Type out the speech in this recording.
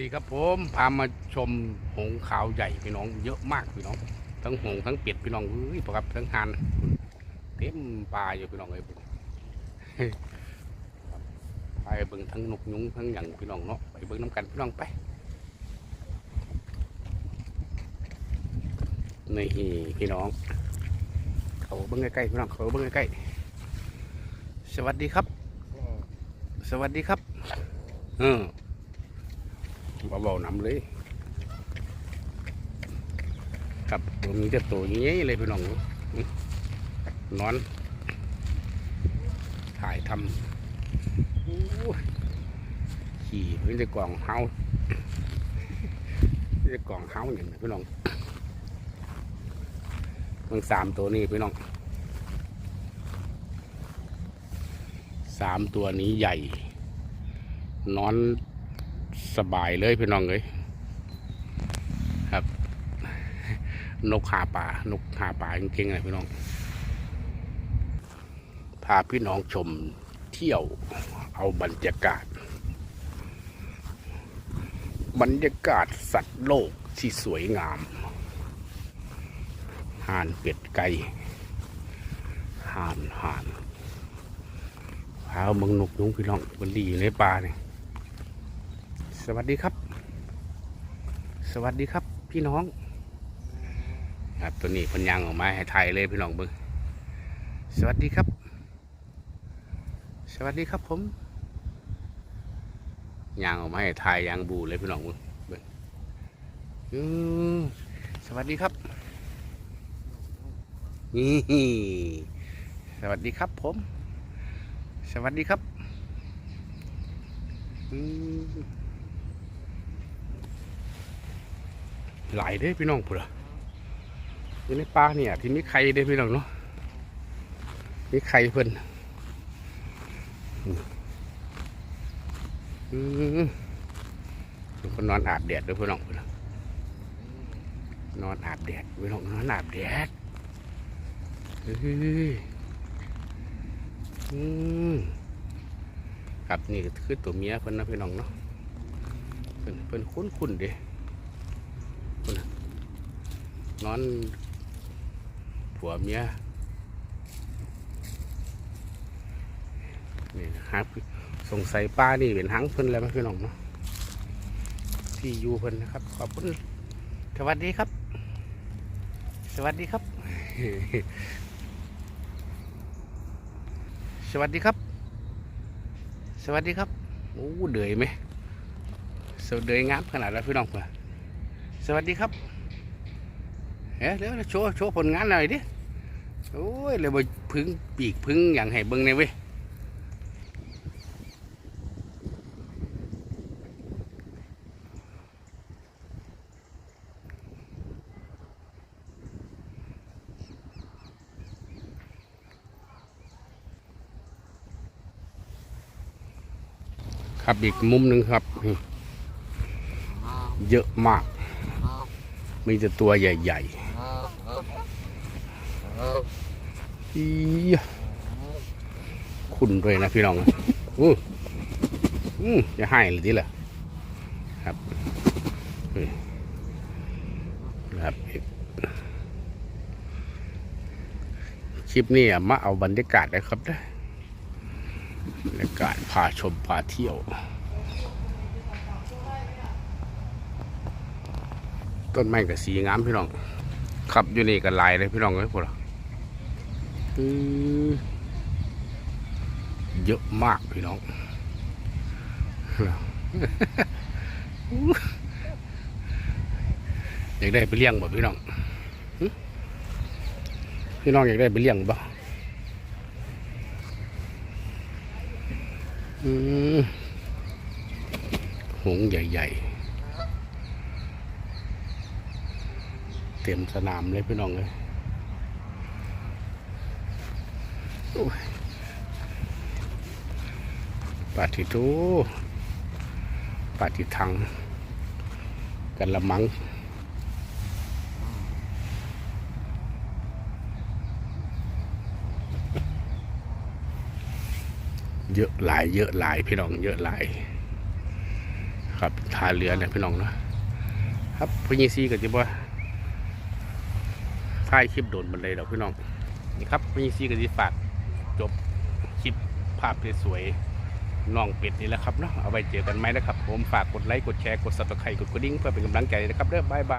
ดีครับผมพามาชมหงขาวใหญ่พี่น้องเยอะมากพี่น้อง ทั้งหงทั้งเป็ดพี่น้องเฮ้ยครับทั้งหานเต็มปลาอยู่พี่น้องเลยไปเบิ่งทั้งนกยุงทั้งอย่างพี่น้องเนาะไปเบิ่งน้ำกันพี่น้องไปนี่พี่น้อง เขาเบิ่งใกล้ๆพี่น้องเขาเบิ่งใกล้ๆสวัสดีครับ สวัสดีครับเออเบาๆนำเลย ครับตัวมีแต่ตัวอย่างนี้เลยพี่น้องนอน ถ่ายทำขี่เพื่จะกล่องเฮาจะกล่องเฮาอย่างนี้พี่น้องมันสามตัวนี้พี่น้องสามตัวนี้ใหญ่ นอน สบายเลยพี่น้องเลยครับ นกหาป่านกหาป่าจริงๆเลยพี่น้อง พาพี่น้องชมเที่ยวเอาบรรยากาศ บรรยากาศสัตว์โลกที่สวยงามห่านเป็ดไก่ห่านห่านพาเมืองนกยุงพี่น้องมันดีอยู่ในป่าเนี่ย สวัสดีครับ สวัสดีครับ พี่น้องครับตัวนี้เพันยางออกมาให้ไทยเลยพี่น้องเบิ้งสวัสดีครับ สวัสดีครับผมยางออกมาให้ไทยยางบูเลยพี่น้องเบิ้งเบิ้งอือสวัสดีครับนี่สวัสดีครับผม สวัสดีครับอื หลายเด้พี่น้องพุ่นอะอยู่ในป่าเนี่ย ที่มีไข่เด้พี่น้องเนาะมีไข่เพิ่นอืมอืมเพิ่นนอนอาบแดดด้อพี่น้องพุ่นอะนอนอาบแดดพี่น้องนอนอาบแดดเฮ้ยอืมครับนี่คือตัวเมียเพิ่นนะพี่น้องเนาะเพิ่นเพิ่นคุ้นๆเด้ นอนผัวเมียนี่นะครับสงสัยป้านี่เป็นหังเพิ่นแล้วไหมพี่น้องเนาะที่อยู่เพิ่นนะครับ ขอบคุณสวัสดีครับ สวัสดีครับ สวัสดีครับ สวัสดีครับโอ้เดือยไหมสวเดือยงามขนาดแล้วพี่น้องเพื่อสวัสดีครับ เฮ้ยเดี๋ยวโชว์โชว์ผลงานหน่อยดิโอ้ยเลยไปพึ่งปีกพึ่งอย่างให้เบิ้งในอยเว้ยครับอีกมุมหนึ่งครับ เยอะมาก มีแต่ตัวใหญ่ ๆ อีคุณด้วยนะพี่น้องอู้อือจะให้หรือที่ล่ะครับครับคลิปนี้อะมาเอาบรรยากาศนะครับนะบรรยากาศพาชมพาเที่ยวต้นไม้กับสีงามพี่น้องขับอยู่นี่กันลายเลยพี่น้องเอ้ยพวกเราคือ เยอะมากพี่น้องอยากได้ไปเลี้ยงบ่พี่น้องพี่น้องอยากได้ไปเลี้ยงบ่หงใหญ่ ๆ เต็มสนามเลยพี่น้องเลยโอ้ย ปาติทูปาติทังกันละมังเยอะหลายเยอะหลายพี่น้องเยอะหลาย ครับทาเรือเนี่ยพี่น้องเนาะครับพี่ยีซีก็จะว่าถ่ายคลิปโดนบันไดดอกพี่น้องนี่ครับพี่ยีซีก็จะฝาก จบคลิปภาพสวยๆน้องเป็ดนี่แหละครับเนาะเอาไว้เจอกันไหมนะครับ ผมฝากกดไลค์กดแชร์กดซับสไครต์กดกระดิ่งเพื่อเป็นกำลังใจนะครับเด้อบายบาย